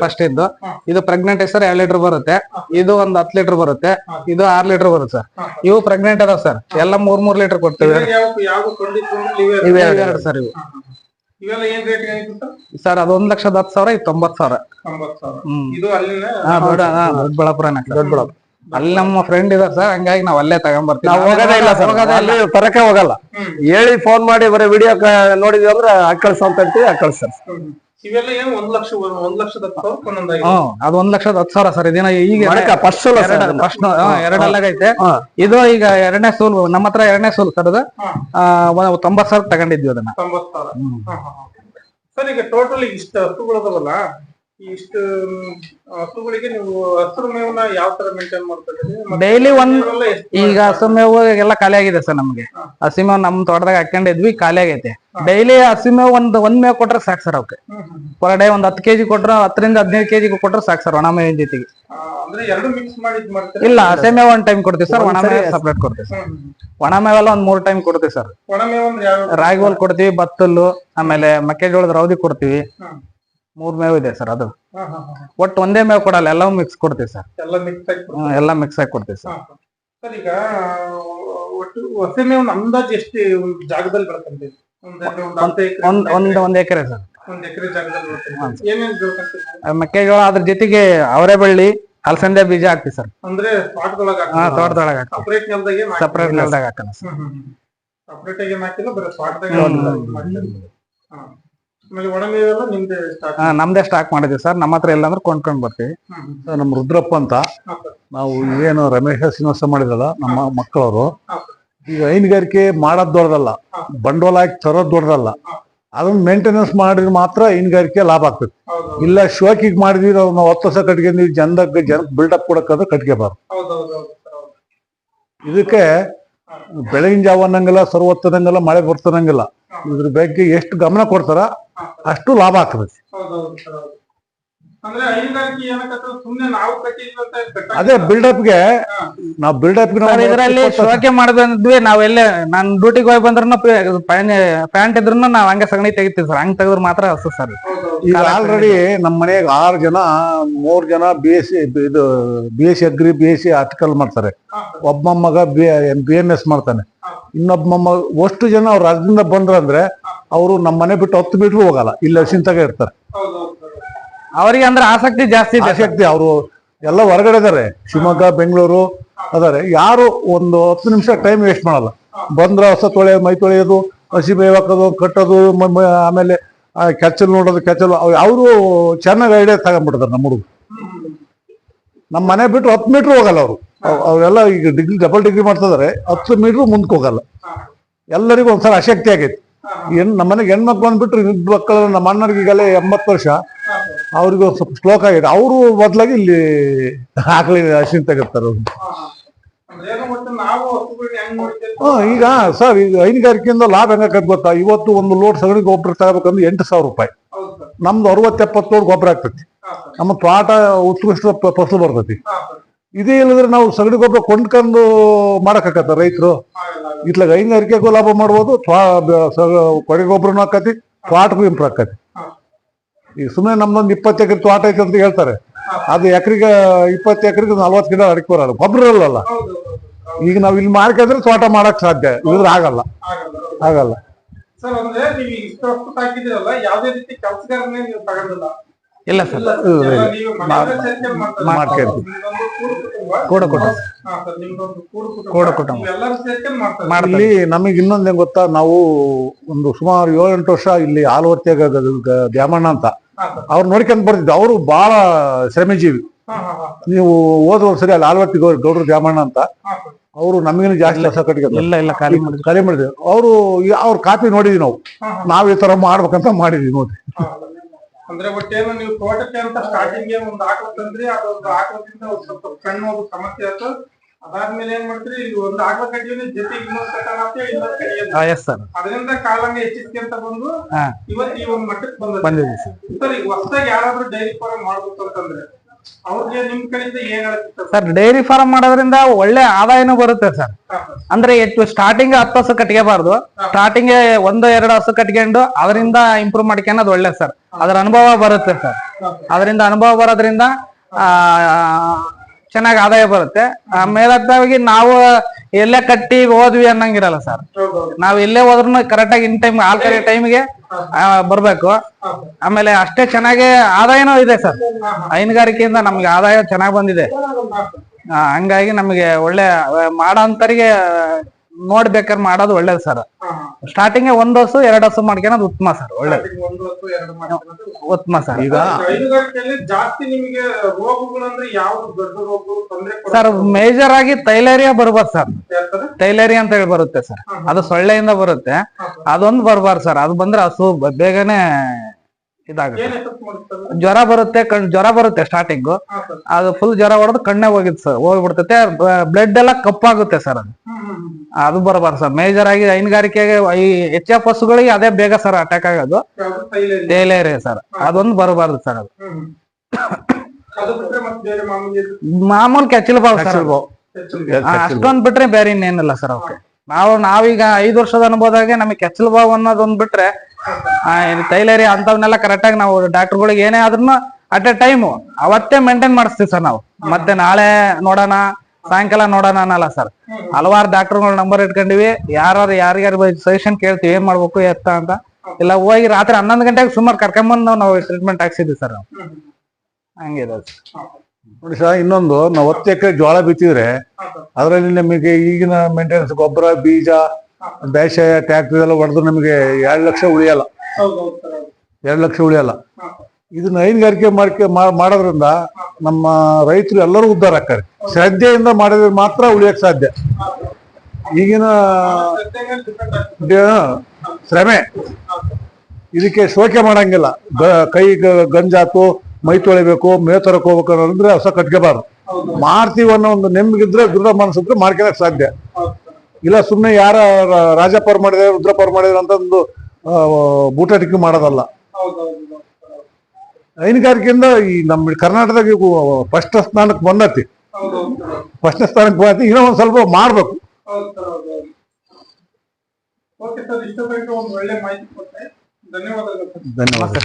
ಫಸ್ಟ್ ಇದ್ದು ಇದು ಪ್ರೆಗ್ನೆಂಟ್ ಸರ್ ಎರಡು ಲೀಟರ್ ಬರುತ್ತೆ. ಇದು ಒಂದ್ ಹತ್ತು ಲೀಟರ್ ಬರುತ್ತೆ. ಇದು ಆರ್ ಲೀಟರ್ ಬರುತ್ತೆ ಸರ್. ಇವು ಪ್ರೆಗ್ನೆಂಟ್ ಅದಾವ ಸರ್. ಎಲ್ಲ ಮೂರ್ ಮೂರ್ ಲೀಟರ್ ಕೊಡ್ತೇವೆ. ಇವೆರಡು ಸರ್ ಇವು. ಸರ್? ಸರ್ ಅದು ಒಂದ್ ಲಕ್ಷದ ಹತ್ತು ಸಾವಿರ ಇದು ತೊಂಬತ್ ಸಾವಿರ. ದೊಡ್ಡಬಳ್ಳಾಪುರ ದೊಡ್ಡಬಳ್ಳಾಪುರ ಅಲ್ಲಿ ನಮ್ಮ ಫ್ರೆಂಡ್ ಇದಾರೆ ಸರ್ ಹಂಗಾಗಿ ನಾವ್ ಅಲ್ಲೇ ತಗೊಂಡ್ಬರ್ತೀವಿ ನಾವು ಹೋಗೋದೇ ಇಲ್ಲ ಸರ್ ಹೋಗೋದೇ ಇಲ್ಲ. ಅಲ್ಲಿ ತರಕ್ಕೆ ಹೋಗಲ್ಲ. ಹೇಳಿ ಫೋನ್ ಮಾಡಿ ಬರೀ ವಿಡಿಯೋ ನೋಡಿದ್ವಿ ಅಂದ್ರೆ ಹಾಕಳ್ಸ ಅಂತ ಹೇಳ್ತೀವಿ ಹಾಕಳ್ಸ್ತಾರೆ ಸರ್ ಇವೆಲ್ಲ ಏನು ಒಂದ್ ಲಕ್ಷ ಒಂದ್ ಲಕ್ಷದ ಹತ್ತು ಸಾವಿರ ಒಂದೊಂದಾಗಿ ಹ್ಮ್. ಅದು ಒಂದ್ ಲಕ್ಷದ ಹತ್ತು ಸಾವಿರ ಸರ್ ಇದನ್ನ ಈಗ ಮಡಕ ಫಸ್ಟ್ ಸಲ ಸರ್ ಅದನ್ನ. ಫಸ್ಟ್ ಎರಡಲ್ಲಾಗೈತೆ ಹಾ. ಇದು ಈಗ ಎರಡನೇ ಸೂಲ್ ನಮ್ಮ ಹತ್ರ ಎರಡನೇ ಸೂಲ್ ಸರ್ ಅದು. ಹಾ. ಆ, ಒಂದ್ ತೊಂಬತ್ ಸಾವಿರ ತಗೊಂಡಿದ್ವಿ ಅದನ್ನ. ತೊಂಬತ್ತು ಸಾವಿರ. ಸರ್ ಈಗ ಟೋಟಲ್ ಇಷ್ಟು ಹಸುಗಳದವಲ್ಲ ಇಷ್ಟು ಹಸುಗಳಿಗೆ ನೀವು ಹಸಿರು ಮೇವನ್ನ ಯಾವ ತರ ಮೇಂಟೈನ್ ಮಾಡ್ತಾ ಡೈಲಿ ಒಂದ್ ಈಗ ಹಸು ಹಸಿಮೇವು ಎಲ್ಲ ಖಾಲಿ ಆಗಿದೆ ಸರ್ ನಮ್ಗೆ. ಹಸಿ ಮೇವು ನಮ್ ತೋಟದಾಗ ಹಾಕೊಂಡಿದ್ವಿ ಖಾಲಿ ಆಗೈತೆ. ಡೈಲಿ ಹಸಿಮೇವು ಒಂದ್ ಒಂದ್ ಮೇವ್ ಕೊಟ್ರೆ ಸಾಕು ಸರ್ ಅವಕ್ಕೆ. ಪರ್ ಡೇ ಒಂದ್ ಹತ್ತು ಕೆಜಿ ಕೊಟ್ರೆ ಹತ್ತರಿಂದ ಹದಿನೈದು ಕೆಜಿ ಕೊಟ್ರೆ ಸಾಕು ಸರ್ ಒಣ ಮೇವಿನ ಜೊತೆಗೆ ಅಂದ್ರೆ ಎರಡು ಮಿಕ್ಸ್ ಮಾಡಿ ಮಾಡ್ತೀರಾ? ಇಲ್ಲ ಹಸಿ ಮೇವು ಒಂದ್ ಟೈಮ್ ಕೊಡ್ತೀವಿ ಸರ್ ಒಣ ಮೇವು ಸಪ್ರೇಟ್ ಕೊಡ್ತೀವಿ ಸರ್. ಒಣ ಮೇವೆಲ್ಲ ಒಂದ್ ಮೂರ್ ಟೈಮ್ ಕೊಡ್ತೀವಿ ಸರ್. ಮೇವು ರಾಗಿ ಹೋಲ್ ಕೊಡ್ತೀವಿ ಬತ್ತಲ್ಲು ಆಮೇಲೆ ಮೆಕ್ಕೆಜೋಳದ ರೌದಿ ಕೊಡ್ತೀವಿ. ಮೂರ್ ಮೇವು ಇದೆ ಸರ್ ಅದು. ಒಟ್ಟು ಒಂದೇ ಮೇವು ಕೊಡಲ್ಲ ಎಲ್ಲವೂ ಮಿಕ್ಸ್ ಕೊಡ್ತೀವಿ ಸರ್. ಎಲ್ಲ ಮಿಕ್ಸ್ ಆಗಿ ಕೊಡ್ತೀರಾ? ಹ್ಮ್, ಎಲ್ಲ ಮಿಕ್ಸ್ ಆಗಿ ಕೊಡ್ತೀವಿ ಸರ್. ಹಾ, ಹಾ. ಸರ್ ಈಗ ಒಟ್ಟು ಹಸಿ ಮೇವು ಅಂದಾಜು ಎಷ್ಟು ಜಾಗದಲ್ಲಿ ಬರ್ತಂತೆ ಒಂದ್ ಎಕರೆ, ಒಂದ್ ಅರ್ಧ ಎಕರೆ, ಒಂದ್ ಒಂದ್ ಒಂದ್ ಎಕರೆ ಸರ್. ಒಂದ್ ಎಕರೆ ಜಾಗದಲ್ಲಿ ಏನೇನ್ ಮೆಕ್ಕೆಜೋಳ ಅದ್ರ ಜೊತೆಗೆ ಅವರೇ ಬಳ್ಳಿ ಅಲಸಂದೆ ಬೀಜ ಹಾಕ್ತಿವಿ ಸರ್. ಅಂದ್ರೆ ಸ್ಪಾಟ್ದೊಳಗ ಹಾ ತೋಟದೊಳಗೆ ಹಾಕ್ತಿವಿ. ಸಪರೇಟ್ ನೆಲದಾಗೆ ಸಪ್ರೇಟ್ ನೆಲದಾಗ ಹಾಕಲ್ಲ ಸರ್. ಸಪರೇಟ್ ಆಗಿ ಏನ್ ಹಾಕಿಲ್ಲ ಬರೀ ಸ್ಪಾಟ್ದಾಗ ಹ್ಮ್. ಹಾ, ನಮ್ದೇ ಸ್ಟಾಕ್ ಮಾಡಿದ್ವಿ ಸರ್. ನಮ್ಮ ಹತ್ರ ಇಲ್ಲ ಅಂದ್ರೆ ಕೊಂಡ್ಕೊಂಡ್ ಬರ್ತೀವಿ. ಸರ್, ನಮ್ಮ ರುದ್ರಪ್ಪ ಅಂತ ನಾವು ಏನು ರಮೇಶ ಶ್ರೀನಿವಾಸ ಮಾಡಿದಲ್ಲ ನಮ್ಮ ಮಕ್ಕಳವರು. ಈಗ ಹೈನುಗಾರಿಕೆ ಮಾಡೋದ್ ದೊಡ್ಡದಲ್ಲ. ಬಂಡವಾಳ ಹಾಕಿ ತರೋದ್ ದೊಡ್ಡದಲ್ಲ ಅದನ್ನ ಮೇಂಟೆನೆನ್ಸ್ ಮಾಡಿದ್ರೆ ಮಾತ್ರ ಹೈನುಗಾರಿಕೆ ಲಾಭ ಆಗ್ತದೆ. ಇಲ್ಲ ಶೋಕಿಗೆ ಮಾಡಿದ್ವಿ ನಾವು ಹತ್ತು ವರ್ಷ ಕಟ್ಕೊಂಡು ಜನದ ಜನ ಬಿಲ್ಡಪ್ ಕೊಡಕ್ಕಾದ್ರೆ ಕಟ್ಕೋಬಾರ್ದು ಇದಕ್ಕೆ ಬೆಳಗಿನ ಜಾವ ಅನ್ನಂಗಿಲ್ಲ ಸರ್ವತ್ತನಂಗಿಲ್ಲ ಮಳೆ ಬರ್ತನಂಗಿಲ್ಲ ಹಾ. ಇದ್ರ ಬಗ್ಗೆ ಎಷ್ಟು ಗಮನ ಕೊಡ್ತಾರ. ಅಷ್ಟು ಲಾಭ ಆಗ್ತದೆ ಅದೇ ಬಿಲ್ಡಪ್ಗೆ. ನಾವು ಬಿಲ್ಡಪ್ ಇದ್ರಲ್ಲಿ ಇದರಲ್ಲಿ ಶೋಕೆ ಮಾಡಿದ್ವಿ ನಾವೆಲ್ಲೇ ನಾನ್ ಡ್ಯೂಟಿಗೆ ಹೋಗಿ ಬಂದ್ರು ಪ್ಯಾಂಟ್ ಇದ್ರು ನಾವ್ ಹಂಗೆ ಸಗಣಿ ತೆಗಿತೀವಿ ಸರ್ ಹಂಗ್ ತೆಗೆದ್ರೆ ಮಾತ್ರ ಹಸು ಸರ್. ಈಗ ಆಲ್ರೆಡಿ ನಮ್ಮ ಮನೆಗೆ ಆರು ಜನ ಮೂರ್ ಜನ ಬಿ ಎಸ್ ಸಿ ಇದು B S C agri B S C article ಮಾಡ್ತಾರೆ. ಒಬ್ಬ ಮಗ ಬಿ ಬಿ ಎಂ ಎಸ್ ಮಾಡ್ತಾನೆ. ಇನ್ನೊಬ್ಬ ಮೊಮ್ಮಗ ಅಷ್ಟು ಜನ ಅವ್ರ ರಾಜ್ಯದಿಂದ ಬಂದ್ರಂದ್ರೆ ಅವರು ನಮ್ಮ ಮನೆ ಬಿಟ್ಟು ಹತ್ತು ಮೀಟರ್ ಹೋಗಲ್ಲ ಇಲ್ಲಿ ಸಿಂತಾಗ ಇರ್ತಾರೆ. ಅವ್ರಿಗೆ ಅಂದ್ರೆ ಆಸಕ್ತಿ ಜಾಸ್ತಿ ಇದೆ. ಆಸಕ್ತಿ, ಅವರು ಎಲ್ಲ ಹೊರಗಡೆ ಇದಾರೆ. ಶಿವಮೊಗ್ಗ, ಬೆಂಗಳೂರು ಅದಾರೆ ಯಾರು ಒಂದು ಹತ್ತು ನಿಮಿಷ ಟೈಮ್ ವೇಸ್ಟ್ ಮಾಡಲ್ಲ. ಬಂದ್ರ ಹೊಸ ತೊಳೆ, ಮೈ ತೊಳೆಯೋದು, ಹಸಿ ಮೇವ್ ಹಾಕೋದು, ಕಟ್ಟೋದು ಆಮೇಲೆ ಕೆಚ್ಚಲ್ ನೋಡೋದು, ಕೆಚ್ಚಲು ಅವರು ಚೆನ್ನಾಗಿ ಐಡಿಯಾ ತಗೊಂಡ್ಬಿಡ್ತಾರೆ ನಮ್ಮ ಹುಡುಗ ನಮ್ಮ ಮನೆ ಬಿಟ್ಟು ಹತ್ತು ಮೀಟ್ರ್ ಹೋಗಲ್ಲ ಅವರು. ಅವರೆಲ್ಲ ಈಗ ಡಿಗ್ರಿ ಡಬಲ್ ಡಿಗ್ರಿ ಮಾಡ್ತಿದಾರೆ ಹತ್ತು ಮೀಟ್ರ್ ಮುಂದಕ್ಕೆ ಹೋಗಲ್ಲ. ಎಲ್ಲರಿಗೂ ಒಂದ್ಸಲ ಅಶಕ್ತಿ ಆಗೈತಿ. ಏನ್ ನಮ್ಮ ಮನೆಗೆ ಹೆಣ್ಮಕ್ಳು ಬಂದ್ಬಿಟ್ರು ಮಕ್ಕಳು ನಮ್ಮ ಅಣ್ಣರಿಗೆ ಈಗಲೇ ಎಂಬತ್ತು ವರ್ಷ. ಅವ್ರಿಗೆ ಸ್ವಲ್ಪ ಶ್ಲೋಕ ಆಗಿದೆ. ಅವರು ಬದಲಾಗಿ ಇಲ್ಲಿ ಹಾಕಲಿ ಹಸಿನ್ ತೆಗಿರ್ತಾರೆ ಈಗ ಸರ್, ಈಗ ಹೈನುಗಾರಿಕೆಯಿಂದ ಲಾಭ ಹೆಂಗಾಕತ್ ಗೊತ್ತಾ? ಇವತ್ತು ಒಂದು ಲೋಡ್ ಸಗಣಿ ಗೊಬ್ಬರ ತಗೋಬೇಕಂದ್ರೆ ಎಂಟು ಸಾವಿರ ರೂಪಾಯಿ. ನಮ್ದು ಅರವತ್ತು ಎಪ್ಪತ್ತು ಲೋಡ್ ಗೊಬ್ಬರ ಆಗ್ತೈತಿ. ನಮ್ಮ ತೋಟ ಉತ್ಕೃಷ್ಟ ಫಸಲು ಬರ್ತೈತಿ. ಇದೇ ಇಲ್ಲದ್ರೆ ನಾವು ಸಗಣಿ ಗೊಬ್ಬರ ಕೊಂಡ್ಕೊಂಡು ಮಾಡಕ್ಕಾಗತ್ತ ರೈತರು. ಇತ್ಲಾಗ ಹೈನುಗಾರಿಕೆಗೂ ಲಾಭ ಮಾಡ್ಬೋದು, ತ್ವಾ- ಸ- ಕೊಡೆ ಗೊಬ್ಬರನೂ ಆಕತಿ ತೋಟಕ್ಕೂ ಇಂಪ್ರೂವ್ ಆಕತಿ. ಈಗ ಸುಮ್ಮನೆ ನಮ್ದೊಂದು ಇಪ್ಪತ್ತು ಎಕರೆ ತೋಟ ಐತೆ ಅಂತ ಹೇಳ್ತಾರೆ. ಅದು ಎಕರೆಗೆ ಇಪ್ಪತ್ತು ಎಕರೆಗೆ ನಲ್ವತ್ತು ಗಿಡ ಅಡಿಕೆ ಬರೋದು ಗೊಬ್ಬರ. ಹೌದು. ಈಗ ನಾವು ಇಲ್ಲಿ ಮಾಡ್ಕೊಂಡ್ರೆ ತೋಟ ಮಾಡಕ್ ಸಾಧ್ಯ. ಇದ್ರೆ ಆಗಲ್ಲ. ಆಗಲ್ಲ. ಸರ್ ಅಂದ್ರೆ ನೀವು ಇಷ್ಟು ವರ್ಷ ಹಾಕಿದಿರಲ್ಲ ಯಾವ್ದೇ ರೀತಿ ಕೆಲಸಗಾರನೇ ನೀವು ತಗೊಂಡಿಲ್ಲ. ಇಲ್ಲ ಸರ್. ಮಾಡ್ತಾ ಕೂಡು ಮಾಡ್ತಾರೆ. ಮಾಡ್ತಾರೆ. ಇಲ್ಲಿ ನಮಗೆ ಇನ್ನೊಂದ್ ಏನ್ ಗೊತ್ತಾ ನಾವು ಒಂದು ಸುಮಾರು ಏಳೆಂಟು ವರ್ಷ ಇಲ್ಲಿ ಆಲವರ್ತಿಯಾಗ ದ್ಯಾಮಣ್ಣ ಅಂತ. ಅವ್ರು ನೋಡ್ಕೊಂಡ್ ಬರ್ತಿದ್ರು ಅವರು ಬಹಳ ಶ್ರಮಜೀವಿ. ನೀವು ಹೋದ ಸರಿ ಅಲ್ಲಿ ಆಲವರ್ತಿ ಗೌ- ಗೌಡ್ರು ದ್ಯಾಮಣ್ಣ ಅಂತ. ಅವರು ನಮಗಿನ ಜಾಸ್ತಿ ಹೊಸ ಕಟ್ಕೊಂಡು ಇಲ್ಲ ಇಲ್ಲ ಖಾಲಿ ಮಾಡಿದ್ವಿ ಕರೆ ಮಾಡಿದ್ವಿ ಅವರು ಅವ್ರ ಕಾಪಿ ನೋಡಿದ್ವಿ ನಾವು. ನಾವ್ ಈ ತರ ಮಾಡ್ಬೇಕಂತ ಮಾಡಿದ್ವಿ ನೋಡಿ. ಅಂದ್ರೆ ಒಟ್ಟೇನು ನೀವು ತೋಟಕ್ಕೆ ಅಂತ ಸ್ಟಾರ್ಟಿಂಗ್ ಒಂದು ಆಕಳ ತಂದ್ರಿ ಅದೊಂದು ಆಕಳದಿಂದ ಒಂದ್ ಸ್ವಲ್ಪ ಕಣ್ಣು ಒಂದು ಸಮಸ್ಯೆ ಆಯ್ತು. ಅದಾದ್ಮೇಲೆ ಏನ್ ಮಾಡ್ತೀರಿ ಈಗ ಒಂದು ಆಕಳ ಕಟ್ಟಿಗೆ ಜೊತೆಗೆ ಇನ್ನೊಂದು ಕಟ್ಟಣ ಅಂತ. ಇನ್ನೊಂದ್ ಕಟ್ಟಿಗೆ ಸರ್ ಅದರಿಂದ ಕಾಲಂಗ ಅಂತ ಬಂದು. ಇವತ್ತು ಈ ಒಂದ್ ಮಟ್ಟಕ್ಕೆ ಬಂದ ಬಂದಿದೆ ಸರ್ ಸರ್ ಈಗ ಹೊಸದಾಗಿ ಯಾರಾದ್ರೂ ಡೈರಿ ಫಾರ್ಮ್ ಮಾಡ್ಬೇಕು ಅಂತಂದ್ರೆ ಸರ್? ಡೈರಿ ಫಾರ್ಮ್ ಮಾಡೋದ್ರಿಂದ ಒಳ್ಳೆ ಆದಾಯನೂ ಬರುತ್ತೆ ಸರ್. ಅಂದ್ರೆ ಎಷ್ಟು ಸ್ಟಾರ್ಟಿಂಗ್ ಹತ್ತು ಹಸು ಕಟ್ಕೋಬಾರ್ದು ಸ್ಟಾರ್ಟಿಂಗ್ ಒಂದು ಎರಡು ಹಸು ಕಟ್ಕೊಂಡು ಅದರಿಂದ ಇಂಪ್ರೂವ್ ಮಾಡ್ಕೊಳ್ಳೋದು ಒಳ್ಳೆ ಸರ್. ಅದ್ರ ಅನುಭವ ಬರುತ್ತೆ ಸರ್. ಅದರಿಂದ ಅನುಭವ ಬರೋದ್ರಿಂದ ಆ ಚೆನ್ನಾಗಿ ಆದಾಯ ಬರುತ್ತೆ. ಮೇಲತ್ತಾಗಿ ನಾವು ಎಲ್ಲೇ ಕಟ್ಟಿ ಹೋದ್ವಿ ಅನ್ನಂಗಿರಲ್ಲ ಸರ್. ನಾವ್ ಎಲ್ಲೇ ಹೋದ್ರು ಕರೆಕ್ಟ್ ಆಗಿ ಇನ್ ಟೈಮ್ ಆಲ್ಕರೆ ಟೈಮ್ಗೆ ಬರ್ಬೇಕು. ಆಮೇಲೆ ಅಷ್ಟೇ ಚೆನ್ನಾಗಿ ಆದಾಯನೂ ಇದೆ ಸರ್. ಹೈನುಗಾರಿಕೆಯಿಂದ ನಮ್ಗೆ ಆದಾಯ ಚೆನ್ನಾಗಿ ಬಂದಿದೆ. ಹಂಗಾಗಿ ನಮಗೆ ಒಳ್ಳೆ ಮಾಡೋಂತರಿಗೆ ನೋಡ್ಬೇಕಾದ್ರೆ ಮಾಡೋದು ಒಳ್ಳೇದು ಸರ್ ಸ್ಟಾರ್ಟಿಂಗ್ ಒಂದ್ ಹಸು ಎರಡು ಹಸು ಮಾಡ್ಕೊಳೋದು ಉತ್ತಮ ಸರ್ ಒಳ್ಳೇದು. ಉತ್ತಮ. ಸರ್ ಈಗ ಹೈನುಗಾರಿಕೆಯಲ್ಲಿ ಜಾಸ್ತಿ ನಿಮಗೆ ರೋಗಗಳು ಅಂದ್ರೆ ಯಾವ್ದು? ದೊಡ್ಡ ರೋಗಗಳು ತೊಂದರೆ ಸರ್ ಮೇಜರ್ ಆಗಿ ತೈಲೇರಿಯಾ ಬರ್ಬಾರ್ದು ಸರ್ ತೈಲೇರಿಯಾ ಅಂತ ಹೇಳಿ ಬರುತ್ತೆ ಸರ್ ಅದು ಸೊಳ್ಳೆಯಿಂದ ಬರುತ್ತೆ. ಅದೊಂದು ಬರ್ಬಾರ್ದು ಸರ್ ಅದು ಬಂದ್ರೆ ಹಸು ಬೇಗನೆ ಇದಾಗುತ್ತೆ. ಜ್ವರ ಬರುತ್ತೆ ಕಣ್ ಜ್ವರ ಬರುತ್ತೆ ಸ್ಟಾರ್ಟಿಂಗ್ ಅದು ಫುಲ್ ಜ್ವರ ಹೊಡೆದು ಕಣ್ಣೆ ಹೋಗಿತ್ತು ಸರ್ ಹೋಗ್ಬಿಡ್ತೈತೆ ಬ್ಲಡ್ ಎಲ್ಲ ಕಪ್ಪಾಗುತ್ತೆ ಸರ್ ಅದು. ಅದು ಬರಬಾರ್ದು ಸರ್. ಮೇಜರ್ ಆಗಿ ಹೈನುಗಾರಿಕೆಗೆ ಈ ಎಚ್ ಎಫ್ ಹಸುಗಳಿಗೆ ಅದೇ ಬೇಗ ಸರ್ ಅಟ್ಯಾಕ್ ಆಗೋದು. ತೈಲೇರಿ ಸರ್. ಅದೊಂದು ಬರಬಾರ್ದು ಸರ್ ಅದು. ಮಾಮೂಲ್ ಕೆಚ್ಚಲು ಬಾವು ಸರ್ ಅದು. ಅಷ್ಟೊಂದ್ ಬಿಟ್ರೆ ಬೇರೆ ಇನ್ನೇನಿಲ್ಲ ಸರ್ ಅವಕ್ಕೆ ನಾವು ನಾವೀಗ ಐದು ವರ್ಷದ ಅನುಭವದಾಗೆ ನಮಗೆ ಕೆಚ್ಚಲು ಬಾವು ಅನ್ನೋದೊಂದ್ ಬಿಟ್ರೆ ತೈಲೇರಿ ಅಂತವನ್ನೆಲ್ಲ ಕರೆಕ್ಟ್ ಆಗಿ ನಾವು ಡಾಕ್ಟರ್ಗಳಿಗೆ ಏನೇ ಆದ್ರೂ ಅಟ್ ಎ ಟೈಮ್ ಅವತ್ತೇ ಮೇಂಟೈನ್ ಮಾಡಿಸ್ತೀವಿ ಸರ್ ನಾವು. ಮತ್ತೆ ನಾಳೆ ನೋಡೋಣ ಸಾಯಂಕಾಲ ನೋಡೋಣ ಅನ್ನಲ್ಲ ಸರ್. ಹಲವಾರು ಡಾಕ್ಟರ್ಗಳ ನಂಬರ್ ಇಟ್ಕೊಂಡಿವಿ. ಯಾರು ಯಾರ್ಯಾರ ಸಜೆಷನ್ ಕೇಳ್ತೀವಿ ಏನ್ ಮಾಡ್ಬೇಕು ಎತ್ತ ಅಂತ. ಇಲ್ಲ ಹೋಗಿ ರಾತ್ರಿ ಹನ್ನೊಂದು ಗಂಟೆಗೆ ಸುಮಾರು ಕರ್ಕೊಂಬಂದು ನಾವು ಟ್ರೀಟ್ಮೆಂಟ್ ಹಾಕ್ಸಿದ್ವಿ ಸರ್ ನಾವು. ಹಂಗಿದೆ ನೋಡಿ ಸರ್ ಇನ್ನೊಂದು ನಾವು ಹತ್ತು ಎಕರೆ ಜೋಳ ಬಿತ್ತಿದ್ರೆ ಅದರಲ್ಲಿ ನಿಮಗೆ ಈಗಿನ ಮೇಂಟೆನೆನ್ಸ್ ಗೊಬ್ಬರ ಬೀಜ ಬೇಸಾಯ ಟ್ಯಾಕ್ಟ್ರಿ ಎಲ್ಲ ಹೊಡೆದು ನಮಗೆ ಎರಡು ಲಕ್ಷ ಉಳಿಯಲ್ಲ. ಹೌದು ಹೌದು ಸರ್ ಹೌದು. ಎರಡು ಲಕ್ಷ ಉಳಿಯಲ್ಲ. ಇದನ್ನ ಹೈನುಗಾರಿಕೆ ಮಾಡ್ಕೆ ಮಾಡೋದ್ರಿಂದ ನಮ್ಮ ರೈತರು ಎಲ್ಲರೂ ಉದ್ಧಾರ ಆಗ್ತಾರೆ. ಶ್ರದ್ಧೆಯಿಂದ ಮಾಡಿದ್ರೆ ಮಾತ್ರ ಉಳಿಯಕ್ ಸಾಧ್ಯ. ಈಗಿನ ಶ್ರಮೆ. ಇದಕ್ಕೆ ಶೋಕೆ ಮಾಡಂಗಿಲ್ಲ. ಕೈ ಗಂಜಾತು, ಮೈ ತೊಳಿಬೇಕು, ಮೇ ತರಕ್ ಹೋಗ್ಬೇಕು ಹೊಸ ಕಟ್ಕೋಬಾರ್ದು ಮಾಡ್ತೀವಿ ಅನ್ನೋ ಒಂದು ನೆಮ್ಮಗಿದ್ರೆ ದೃಢ ಮನಸ್ಸಿದ್ರೆ ಮಾಡ್ಕೊಳಕ್ ಸಾಧ್ಯ. ಇಲ್ಲ ಸುಮ್ಮನೆ ಯಾರ ರಾಜಪರ್ ಮಾಡಿದ್ರೆ ರುದ್ರಪರ್ ಮಾಡಿದ್ರೆ ಅಂತ ಒಂದು ಬೂಟಾಟಿಕೆ ಮಾಡೋದಲ್ಲ ಹೌದು ಹೌದು ಹೌದು ಸರ್ ಹೌದು. ಹೈನುಗಾರಿಕೆಯಿಂದ ಈ ನಮ್ಮ ಕರ್ನಾಟಕದಾಗ ಫಸ್ಟ್ ಸ್ಥಾನಕ್ಕೆ ಬಂದತಿ. ಫಸ್ಟ್ ಸ್ಥಾನಕ್ಕೆ ಬಂದತಿ. ಇನ್ನೂ ಒಂದ್ ಸ್ವಲ್ಪ ಮಾಡ್ಬೇಕು. ಧನ್ಯವಾದಗಳು ಸರ್. ಧನ್ಯವಾದ